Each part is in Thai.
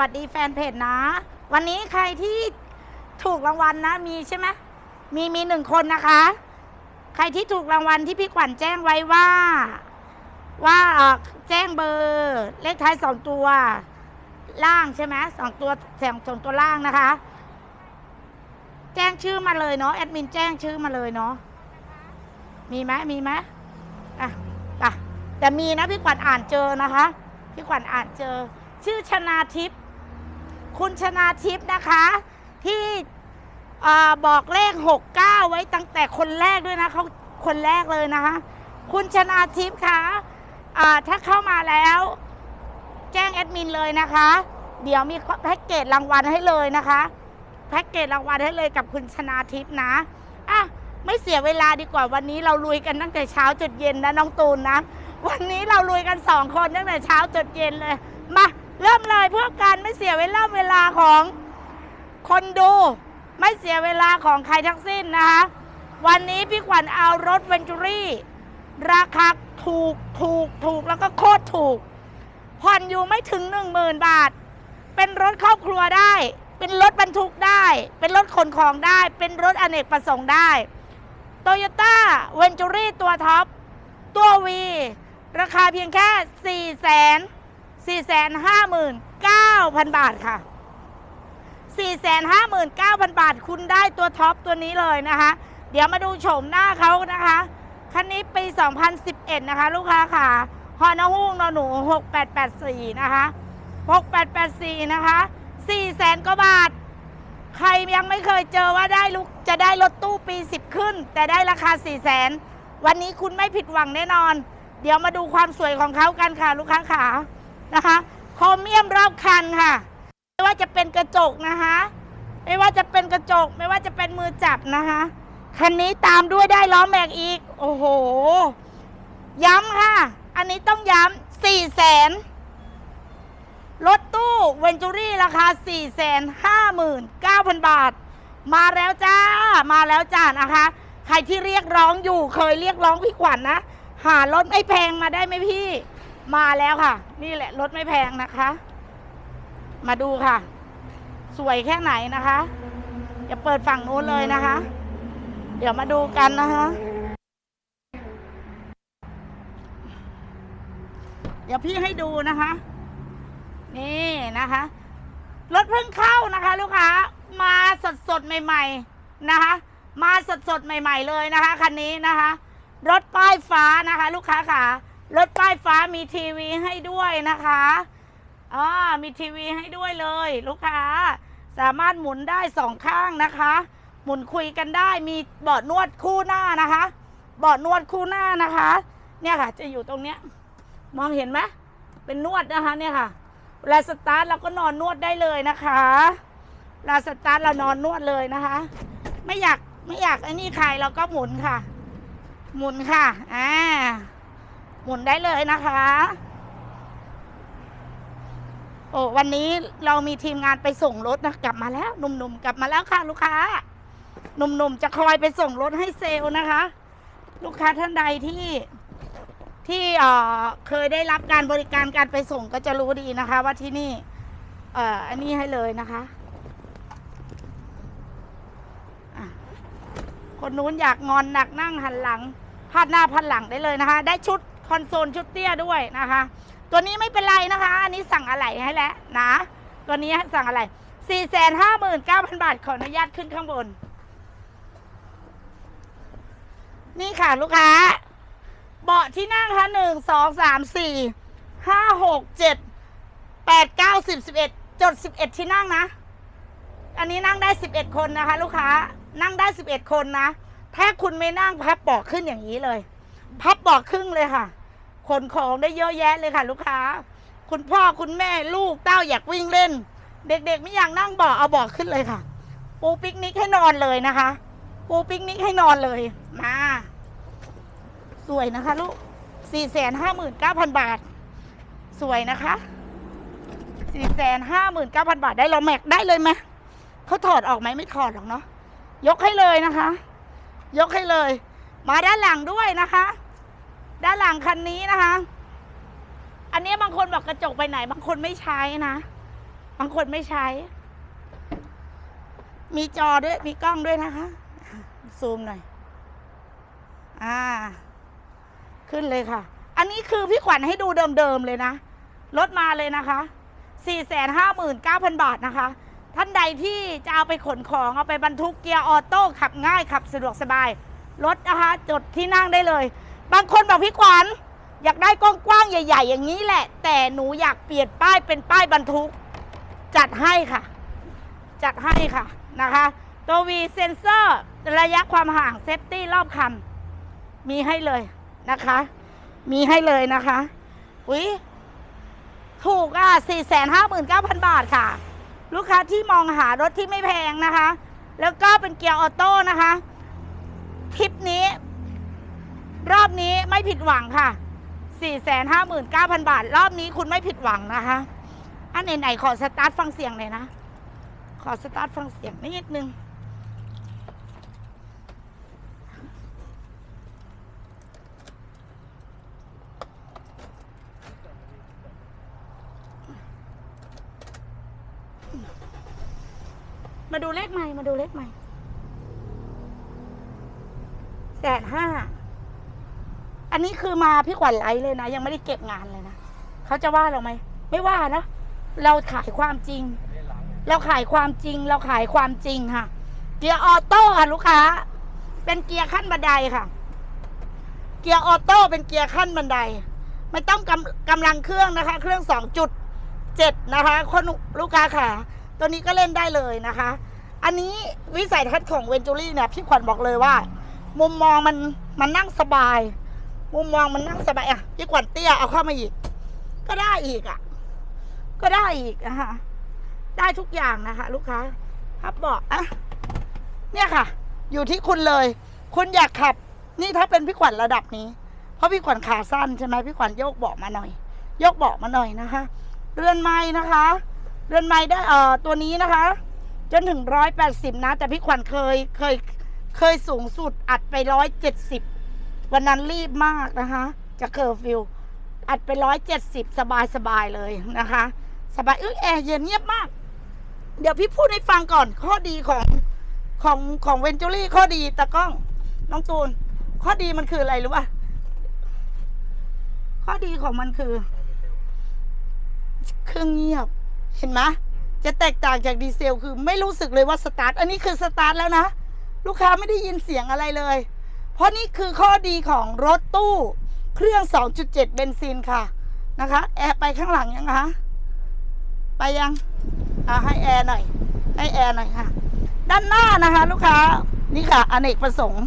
วัสดีแฟนเพจนะ วันนี้ใครที่ถูกรางวัลนะ มีใช่ไหมมีมีหนึ่งคนนะคะ ใครที่ถูกรางวัลที่พี่ขวัญแจ้งไว้ว่า ว่าออแจ้งเบอร์เลขท้ายสองตัว ล่างใช่ไหมสองตัวแสงสองตัวล่างนะคะ แจ้งชื่อมาเลยเนาะแอดมินแจ้งชื่อมาเลยเนาะมีไหมมีไหมอะอะแต่มีนะพี่ขวัญอ่านเจอนะคะ พี่ขวัญอ่านเจอ ชื่อชนาทิพย์ คุณชนาทิพย์นะคะ ที่บอกเลข 69 ไว้ตั้งแต่คนแรกด้วยนะเขาคนแรกเลยนะคะ คุณชนาทิพย์คะถ้าเข้ามาแล้ว แจ้งแอดมินเลยนะคะ เดี๋ยวมีแพ็กเกจรางวัลให้เลยนะคะแพ็กเกจรางวัลให้เลยกับคุณชนาทิพย์นะอะไม่เสียเวลาดีกว่าวันนี้เราลุยกันตั้งแต่เช้าจดเย็นนะน้องตูนนะ วันนี้เราลุยกันสองคนตั้งแต่เช้าจดเย็นเลยมา เริ่มเลยเพื่อการไม่เสียเวลาเวลาของคนดู ไม่เสียเวลาของใครทั้งสิ้นนะคะ วันนี้พี่ขวัญเอารถเวนจูรี่ราคาถูกถูกถูกแล้วก็โคตรถูก ผ่อนอยู่ไม่ถึง1 0,000บาท เป็นรถครอบครัวได้ เป็นรถบรรทุกได้ เป็นรถขนของได้ เป็นรถอเนกประสงค์ได้โตโยต้าเวนจูรี่ตัวท็อป ตัววี ราคาเพียงแค่4 4 5 9 0 0 0 บาทค่ะ 459,000 บาท คุณได้ตัวท็อปตัวนี้เลยนะคะ เดี๋ยวมาดูโฉมหน้าเขานะคะ คันนี้ปี 2011 นะคะ ลูกค้าค่ะฮอนฮูกนหนู 6884 นะคะ 6884 นะคะ4แสนกว่าบาท ใครยังไม่เคยเจอว่าได้ลูกจะได้รถตู้ปี 10 ขึ้น แต่ได้ราคา4แสนวันนี้คุณไม่ผิดหวังแน่นอน เดี๋ยวมาดูความสวยของเขากันค่ะ ลูกค้าขา นะคะโครเมียมรอบคันค่ะ ไม่ว่าจะเป็นกระจกนะคะ ไม่ว่าจะเป็นกระจก ไม่ว่าจะเป็นมือจับนะคะคันนี้ตามด้วยได้ล้อแม็กอีก โอ้โห ย้ำค่ะ อันนี้ต้องย้ำสี่แสนรถตู้เวนจูรี่ราคา 4 5 9 0 0 0 บาท มาแล้วจ้า มาแล้วจ้านะคะ ใครที่เรียกร้องอยู่เคยเรียกร้องพี่ขวัญนนะ หารถไม่แพงมาได้ไหมพี่ มาแล้วค่ะ นี่แหละรถไม่แพงนะคะ มาดูค่ะ สวยแค่ไหนนะคะอย่าเปิดฝั่งนู้นเลยนะคะ เดี๋ยวมาดูกันนะคะเดี๋ยวพี่ให้ดูนะคะ นี่นะคะ รถเพิ่งเข้านะคะ ลูกค้ามาสดสดใหม่ ๆนะคะ มาสดสดใหม่ ๆ เลยนะคะคันนี้นะคะ รถป้ายฟ้านะคะ ลูกค้าค่ะ รถป้ายฟ้ามีทีวีให้ด้วยนะคะอ่ามีทีวีให้ด้วยเลย ลูกค้า สามารถหมุนได้สองข้างนะคะ หมุนคุยกันได้มีเบาะนวดคู่หน้านะคะเบาะนวดคู่หน้านะคะ เนี่ยค่ะ จะอยู่ตรงเนี้ย มองเห็นไหมเป็นนวดนะคะเนี่ยค่ะเวลาสตาร์ทเราก็นอนนวดได้เลยนะคะเวลาสตาร์ทเรานอนนวดเลยนะคะ ไม่อยากไม่อยากไอ้นี่ใครเราก็หมุนค่ะ หมุนค่ะอ่า หมุนได้เลยนะคะ โอ้วันนี้เรามีทีมงานไปส่งรถนะกลับมาแล้วหนุ่มๆกลับมาแล้วค่ะลูกค้าหนุ่มๆจะคอยไปส่งรถให้เซลล์นะคะ ลูกค้าท่านใดที่ที่เอ่อเคยได้รับการบริการการไปส่งก็จะรู้ดีนะคะ ว่าที่นี่ เอ่ออันนี้ให้เลยนะคะะคนนู้นอยากงอนหนักนั่งหันหลังพัดหน้าพัดหลังได้เลยนะคะ ได้ชุด คอนโซลชุดเตี้ยด้วยนะคะ ตัวนี้ไม่เป็นไรนะคะ อันนี้สั่งอะไรให้แล้วนะ ตัวนี้สั่งอะไร4 5 9 0 0 0บาทขออนุญาตขึ้นข้างบน นี่ค่ะลูกค้า เบาะที่นั่งค่ะหนึ่งสองสามสี่ห้าหกเจ็ดแปดเก้าสิบสิบเอ็ดจดสิบเอ็ดที่นั่งนะ อันนี้นั่งได้สิบเอ็ดคนนะคะ ลูกค้านั่งได้สิบเอ็ดคนนะ ถ้าคุณไม่นั่งพับเบาะขึ้นอย่างนี้เลย พับเบาะครึ่งเลยค่ะ ขนของได้เยอะแยะเลยค่ะ ลูกค้า คุณพ่อคุณแม่ลูกเต้าอยากวิ่งเล่น เด็กๆไม่อยากนั่งเบาะเอาเบาะขึ้นเลยค่ะ ปูปิกนิกให้นอนเลยนะคะปูปิกนิกให้นอนเลยมา สวยนะคะ ลูก4 5 9 0 0 0บาท สวยนะคะ4 5 9 0 0 0บาทได้เราแม็กได้เลยไหมเขาถอดออกไหมไม่ถอดหรอกเนาะยกให้เลยนะคะ ยกให้เลย มาด้านหลังด้วยนะคะ ด้านหลังคันนี้นะคะ อันนี้บางคนบอกกระจกไปไหน บางคนไม่ใช้นะ บางคนไม่ใช้ มีจอด้วย มีกล้องด้วยนะคะ ซูมหน่อย อ่า ขึ้นเลยค่ะ อันนี้คือพี่ขวัญให้ดูเดิมๆเลยนะลดมาเลยนะคะ459,000 บาทนะคะ ท่านใดที่จะเอาไปขนของ เอาไปบรรทุกเกียร์ออโต้ขับง่ายขับสะดวกสบาย รถนะคะ จดที่นั่งได้เลย บางคนบอกพี่ขวัญอยากได้กว้างๆใหญ่ ๆ อย่างนี้แหละ แต่หนูอยากเปลี่ยนป้ายเป็นป้ายบรรทุก จัดให้ค่ะ จัดให้ค่ะนะคะตัววีเซนเซอร์ระยะความห่างเซฟตี้รอบคันมีให้เลยนะคะ มีให้เลยนะคะอุ้ยถูกอะ459,000บาทค่ะ ลูกค้าที่มองหารถที่ไม่แพงนะคะ แล้วก็เป็นเกียร์ออโต้นะคะ ทริปนี้ รอบนี้ไม่ผิดหวังค่ะ 459,000 บาท รอบนี้คุณไม่ผิดหวังนะคะ อันไหนๆขอสตาร์ทฟังเสียงหน่อยนะ ขอสตาร์ทฟังเสียงนิดนึงมาดูเลขใหม่ มาดูเลขใหม่แสนห้า นนี้คือมาพี่ขวัญไลฟ์เลยนะ ยังไม่ได้เก็บงานเลยนะเขาจะว่าเราไหมไม่ว่านะเราขายความจริง เราขายความจริง เราขายความจริงค่ะ เกียร์ออโต้ค่ะลูกค้า เป็นเกียร์ขั้นบันไดค่ะ เกียร์ออโต้เป็นเกียร์ขั้นบันได ไม่ต้องกำกำลังเครื่องนะคะ เครื่องสองจุดเจ็ดนะคะ คนลูกค้าค่ะ ตัวนี้ก็เล่นได้เลยนะคะ อันนี้วิสัยทัศน์ของเวนจูรี่เนี่ยพี่ขวัญบอกเลยว่า มุมมองมันมันนั่งสบาย มุมมองมันนั่งสบายอะพี่ขวัญเตี้ยเอาเข้ามาอีก ก็ได้อีกอะ ก็ได้อีกนะคะได้ทุกอย่างนะคะ ลูกค้าครับบอกอะเนี่ยค่ะ อยู่ที่คุณเลย คุณอยากขับ นี่ถ้าเป็นพี่ขวัญระดับนี้ เพราะพี่ขวัญขาสั้นใช่ไหมพี่ขวัญโยกเบาะมาหน่อย ยกเบาะมาหน่อยนะคะ เรือนไม้นะคะ เรือนไม้ได้เอ่อตัวนี้นะคะ จนถึงร้อยแปดสิบนะ แต่พี่ขวัญเคยเคยเคยสูงสุดอัดไปร้อยเจ็ดสิบ วันนั้นรีบมากนะคะ จะเคอร์ฟิว อัดไปร้อยเจ็ดสิบสบายสบายๆเลยนะคะ สบายเอ้ยแอร์เย็นเงียบมาก เดี๋ยวพี่พูดให้ฟังก่อน ข้อดีของของของเวนจูรี่ข้อดีตะกล้อง น้องตูน ข้อดีมันคืออะไรรู้ป่ะ ข้อดีของมันคือ เครื่องเงียบ เห็นไหมจะแตกต่างจากดีเซลคือไม่รู้สึกเลยว่าสตาร์ท อันนี้คือสตาร์ทแล้วนะ ลูกค้าไม่ได้ยินเสียงอะไรเลย เพราะนี่คือข้อดีของรถตู้เครื่อง 2.7 เบนซินค่ะนะคะ แอร์ไปข้างหลังยังคะไปยังอ่าให้แอร์หน่อย ให้แอร์หน่อยค่ะ ด้านหน้านะคะ ลูกค้านี่ค่ะอเนกประสงค์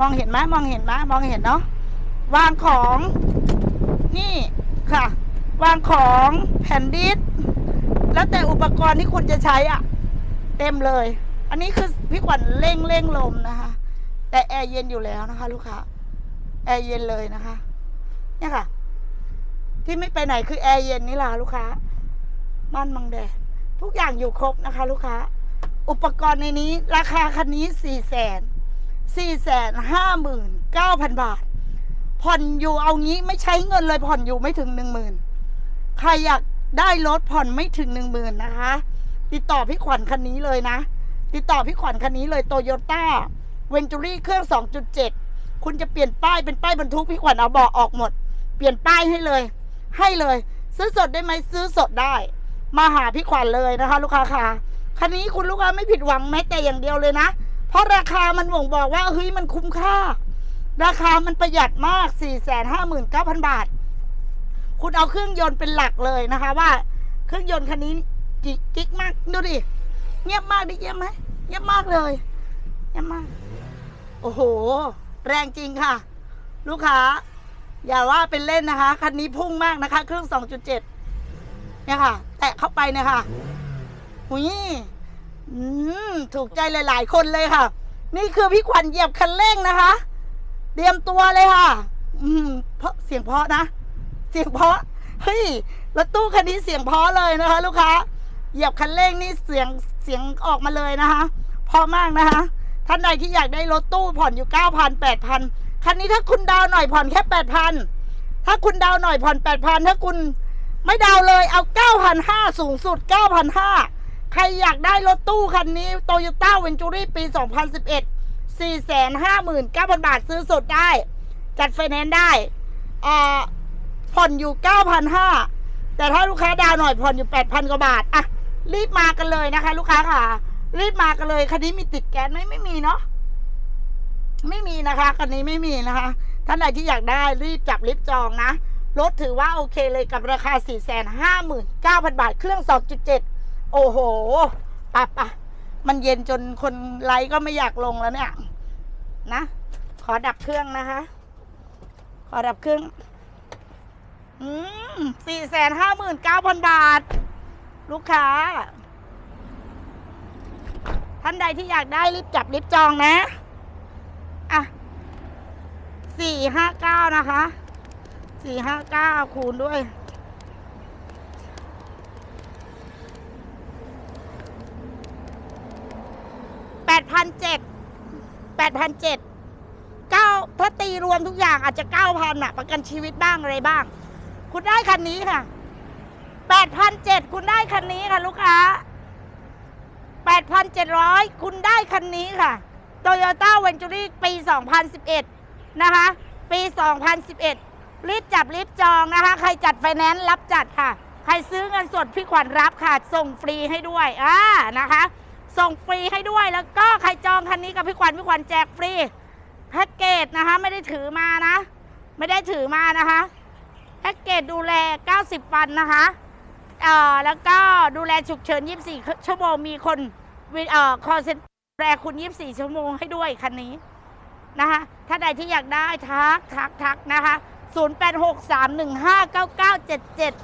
มองเห็นไหมมองเห็นไหมมองเห็นเนาะวางของนี่ค่ะ วางของแผ่นดิสแล้วแต่อุปกรณ์ที่คุณจะใช้อะ เต็มเลย อันนี้คือพี่ขวัญเร่งเร่งลมนะคะ แต่แอร์เย็นอยู่แล้วนะคะ ลูกค้าแอร์เย็นเลยนะคะ เนี่ยค่ะ ที่ไม่ไปไหนคือแอร์เย็นนี่แหละลูกค้าบ้านมังแดดทุกอย่างอยู่ครบนะคะ ลูกค้า อุปกรณ์ในนี้ ราคาคันนี้สี่แสนสี่แสนห้าหมื่นเก้าพันบาท ผ่อนอยู่เอางี้ไม่ใช้เงินเลยผ่อนอยู่ไม่ถึงหนึ่งหมื่นใครอยากได้รถผ่อนไม่ถึงหนึ่งหมื่นนะคะ ติดต่อพี่ขวัญคันนี้เลยนะ ติดต่อพี่ขวัญคันนี้เลยโตโยต้า เวนจูรี่เครื่อง 2.7 คุณจะเปลี่ยนป้ายเป็นป้ายบรรทุกพี่ขวัญเอาบาะออกหมด เปลี่ยนป้ายให้เลย ให้เลย ซื้อสดได้ไหมซื้อสดได้ มาหาพี่ขวัญเลยนะคะ ลูกค้าค่ะคันนี้คุณลูกค้าไม่ผิดหวังแม้แต่อย่างเดียวเลยนะ เพราะราคามันบ่งบอกว่าเฮ้ยมันคุ้มค่า ราคามันประหยัดมาก 459,000 บาท คุณเอาเครื่องยนต์เป็นหลักเลยนะคะว่า เครื่องยนต์คันนี้จิ๊กมากดูดิเงียบมากดิเงียบไหมเงียบมากเลยเงียบมาก โอ้โห แรงจริงค่ะ ลูกค้า อย่าว่าเป็นเล่นนะคะ คันนี้พุ่งมากนะคะ เครื่อง 2.7 เนี่ยค่ะ แตะเข้าไปเนี่ยค่ะหุยถูกใจหลาย ๆ คนเลยค่ะ นี่คือพี่ขวัญเหยียบคันเร่งนะคะ เตรียมตัวเลยค่ะ อืมเพราะเสียงเพราะนะ เสียงเพราะ เฮ้ย รถตู้คันนี้เสียงเพราะเลยนะคะ ลูกค้า เหยียบคันเร่งนี่เสียงเสียงออกมาเลยนะคะ เพราะมากนะคะ ท่านใดที่อยากได้รถตู้ผ่อนอยู่เก้าพันแปดพันคันนี้ถ้าคุณดาวหน่อยผ่อนแค่แปดพันถ้าคุณดาวหน่อยผ่อนแปดพันถ้าคุณไม่ดาวเลยเอา9,500สูงสุด9,500ใครอยากได้รถตู้คันนี้ Toyota Ventury ปี2011 459,000บาทซื้อสดได้ จัดไฟแนนซ์ได้อ่าผ่อนอยู่ 9,500 แต่ถ้าลูกค้าดาวหน่อยผ่อนอยู่ 8,000 กว่าบาท อะ รีบมากันเลยนะคะ ลูกค้าค่ะ รีบมากันเลย คันนี้มีติดแก๊สไหมไม่มีเนาะไม่มีนะคะคันนี้ไม่มีนะคะ ท่านใดที่อยากได้รีบจับรีบจองนะรถถือว่าโอเคเลยกับราคา 459,000 บาท เครื่อง 2.7 โอ้โหปะปะมันเย็นจนคนไลค์ก็ไม่อยากลงแล้วเนี่ย นะ ขอดับเครื่องนะคะ ขอดับเครื่อง อืม459,000บาท ลูกค้า ท่านใดที่อยากได้รีบจับรีบจองนะ อะสี่ห้าเก้านะคะสี่ห้าเก้าคูณด้วยแปดพันเจ็ดแปดพันเจ็ดเก้าถ้าตีรวมทุกอย่างอาจจะเก้าพันอะประกันชีวิตบ้างอะไรบ้าง คุณได้คันนี้ค่ะแปดพันเจ็ดคุณได้คันนี้ค่ะลูกค้า แปดพันเจ็ดร้อยคุณได้คันนี้ค่ะ Toyota Ventury ปี 2011 นะคะ ปี 2011 รีบจับรีบจองนะคะ ใครจัดไฟแนนซ์รับจัดค่ะ ใครซื้อเงินสดพี่ขวัญรับค่ะ ส่งฟรีให้ด้วยอ่านะคะ ส่งฟรีให้ด้วยแล้วก็ใครจองคันนี้กับพี่ขวัญพี่ขวัญแจกฟรีแพ็กเกจนะคะ ไม่ได้ถือมานะ ไม่ได้ถือมานะคะแพ็กเกจดูแล 90 วันนะคะ เอ่อ แล้วก็ดูแลฉุกเฉิน 24 ชั่วโมง มีคน วิเอ่อ call center ดูแลคุณ 24 ชั่วโมงให้ด้วยคันนี้นะคะถ้าใดที่อยากได้ทักทักทักนะคะ 0863159977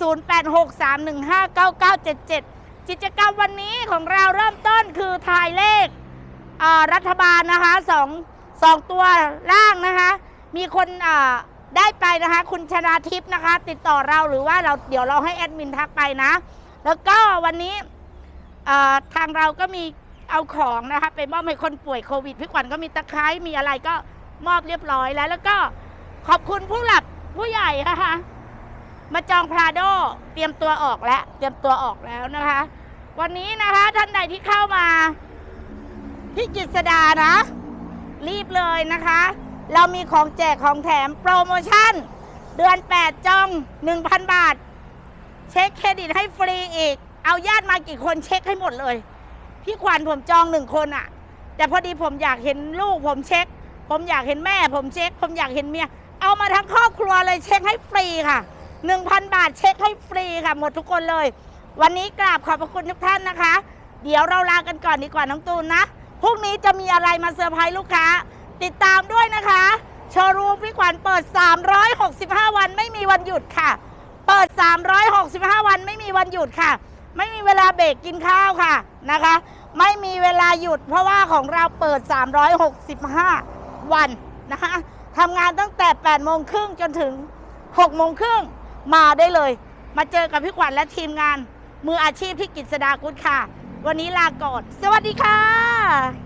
0863159977 กิจกรรมวันนี้ของเราเริ่มต้นคือทายเลขรัฐบาลนะคะสองสองตัวล่างนะคะ มีคนได้ไปนะคะ คุณชนาทิพย์นะคะ ติดต่อเราหรือว่าเราเดี๋ยวเราให้แอดมินทักไปนะ แล้วก็วันนี้ ทางเราก็มีเอาของนะคะไปมอบให้คนป่วยโควิดพี่ขวัญก็มีตะไคร้มีอะไรก็มอบเรียบร้อยแล้ว แล้วก็ขอบคุณผู้หลักผู้ใหญ่นะคะมาจองพราโดเตรียมตัวออกแล้ว เตรียมตัวออกแล้วนะคะ วันนี้นะคะท่านใดที่เข้ามาพี่กิษดานะ รีบเลยนะคะ เรามีของแจกของแถมโปรโมชั่น เดือน 8 จอง 1,000 บาท เช็คเครดิตให้ฟรีอีก เอาญาติมากี่คนเช็คให้หมดเลย พี่ขวัญผมจองหนึ่งคนอะ่ะ แต่พอดีผมอยากเห็นลูกผมเช็ค ผมอยากเห็นแม่ ผมเช็ค ผมอยากเห็นเมีย เอามาทั้งครอบครัวเลยเช็คให้ฟรีค่ะ1,000บาทเช็คให้ฟรีค่ะหมดทุกคนเลย วันนี้กราบขอบพระคุณทุกท่านนะคะ เดี๋ยวเราลากันก่อนดีกว่าน้องตูนนะพรุ่งนี้จะมีอะไรมาเซอร์ไพรส์ลูกค้า ติดตามด้วยนะคะโชว์รูมพี่ขวัญเปิด 365 วันไม่มีวันหยุดค่ะ เปิด 365 วันไม่มีวันหยุดค่ะ ไม่มีเวลาเบรกกินข้าวค่ะนะคะ ไม่มีเวลาหยุด เพราะว่าของเราเปิด 365 วันนะคะทำงานตั้งแต่8โมงครึ่งจนถึง6โมงครึ่งมาได้เลย มาเจอกับพี่ขวัญและทีมงาน มืออาชีพที่กิจสดากุศค่ะ วันนี้ลาก่อน สวัสดีค่ะ